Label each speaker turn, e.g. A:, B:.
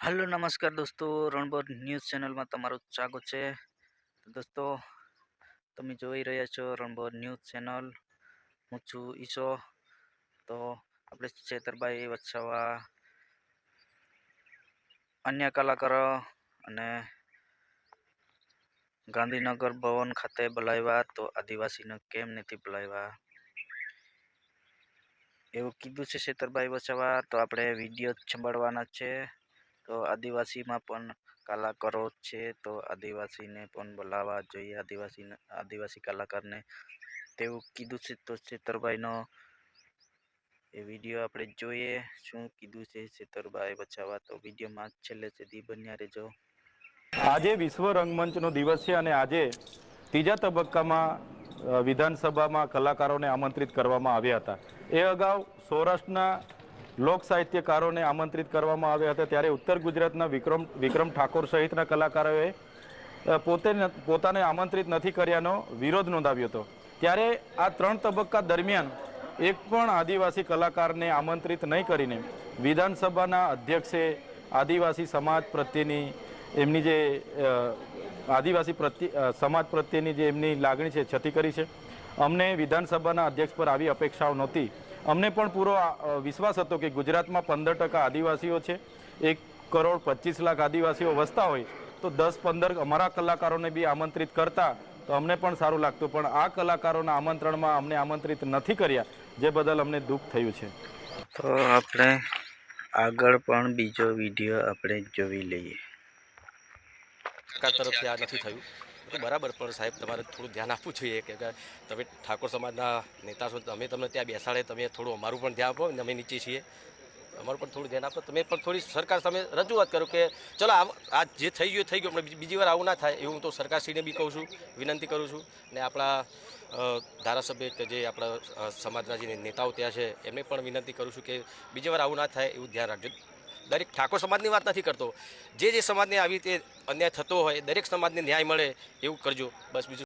A: Hello, નમસ્કાર દોસ્તો. રણબોર news ચેનલમાં તમારું સ્વાગત છે. દોસ્તો, તમે જોઈ રહ્યા છો રણબોર ન્યૂઝ ચેનલ. હું છું ઈશો. તો આપણે છેતરભાઈ વચ્છાવા અન્ય કલાકારો અને ગાંધીનગર ભવન ખાતે બોલાવ્યા તો આદિવાસીને કેમ નથી બોલાવ્યા? એવું કીધું છે છેતરભાઈ વચ્છાવા તો આપણે વીડિયો સંભાળવાના છે. તો આદિવાસીમાં પણ કલાકારો છે, તો આદિવાસીને પણ બોલાવવા જોઈએ. આદિવાસીને આદિવાસી કલાકારને તેવું કીધું છે તો છેતરભાઈનો એ વીડિયો આપણે જોઈએ. શું કીધું છે છેતરભાઈ બચાવવા? તો વિડીયોમાં છેલ્લે સુધી બન્યા રહેજો.
B: આજે વિશ્વ રંગમંચનો દિવસ છે અને આજે ત્રીજા તબક્કામાં વિધાનસભામાં કલાકારોને આમંત્રિત કરવામાં આવ્યા હતા. એ અગાઉ સૌરાષ્ટ્રના લોક સાહિત્યકારોને આમંત્રિત કરવામાં આવ્યા હતા ત્યારે ઉત્તર ગુજરાતના વિક્રમ વિક્રમ ઠાકોર સહિતના કલાકારોએ પોતે પોતાને આમંત્રિત નથી કર્યાનો વિરોધ નોંધાવ્યો હતો. ત્યારે આ ત્રણ તબક્કા દરમિયાન એક પણ આદિવાસી કલાકારને આમંત્રિત નહીં કરીને વિધાનસભાના અધ્યક્ષે આદિવાસી સમાજ પ્રત્યેની એમની જે આદિવાસી પ્રત્યે સમાજ પ્રત્યેની જે એમની લાગણી છે, છતી કરી છે. અમને વિધાનસભાના અધ્યક્ષ પર આવી અપેક્ષાઓ નહોતી. અમને પણ પૂરો વિશ્વાસ હતો કે ગુજરાતમાં પંદર ટકા આદિવાસીઓ છે એક કરોડ પચીસ લાખ આદિવાસીઓ વસતા હોય તો દસ પંદર અમારા કલાકારોને બી આમંત્રિત કરતા તો અમને પણ સારું લાગતું. પણ આ કલાકારોના આમંત્રણમાં અમને આમંત્રિત નથી કર્યા જે બદલ અમને દુઃખ થયું છે.
A: તો આપણે આગળ પણ બીજો વીડિયો આપણે જોઈ લઈએ.
C: તરફથી આ નથી થયું. તો બરાબર, પણ સાહેબ, તમારે થોડું ધ્યાન આપવું જોઈએ કે તમે ઠાકોર સમાજના નેતા છો, અમે તમને ત્યાં બેસાડે, તમે થોડું અમારું પણ ધ્યાન આપો અમે નીચે છીએ. અમારું પણ થોડું ધ્યાન આપો. તમે પણ થોડી સરકાર સામે રજૂઆત કરો કે, ચલો, આ જે થઈ ગયું થઈ ગયું પણ બીજી વાર આવું ના થાય, એવું હું તો સરકારશ્રીને બી કહું છું, વિનંતી કરું છું. ને આપણા ધારાસભ્ય કે જે આપણા સમાજના જે નેતાઓ ત્યાં છે, એમને પણ વિનંતી કરું છું કે બીજી વાર આવું ના થાય, એવું ધ્યાન રાખજો. દરેક ઠાકોર સમાજની વાત નથી કરતો. જે જે સમાજને આવી રીતે અન્યાય થતો હોય, દરેક સમાજને ન્યાય મળે એવું કરજો. બસ બીજું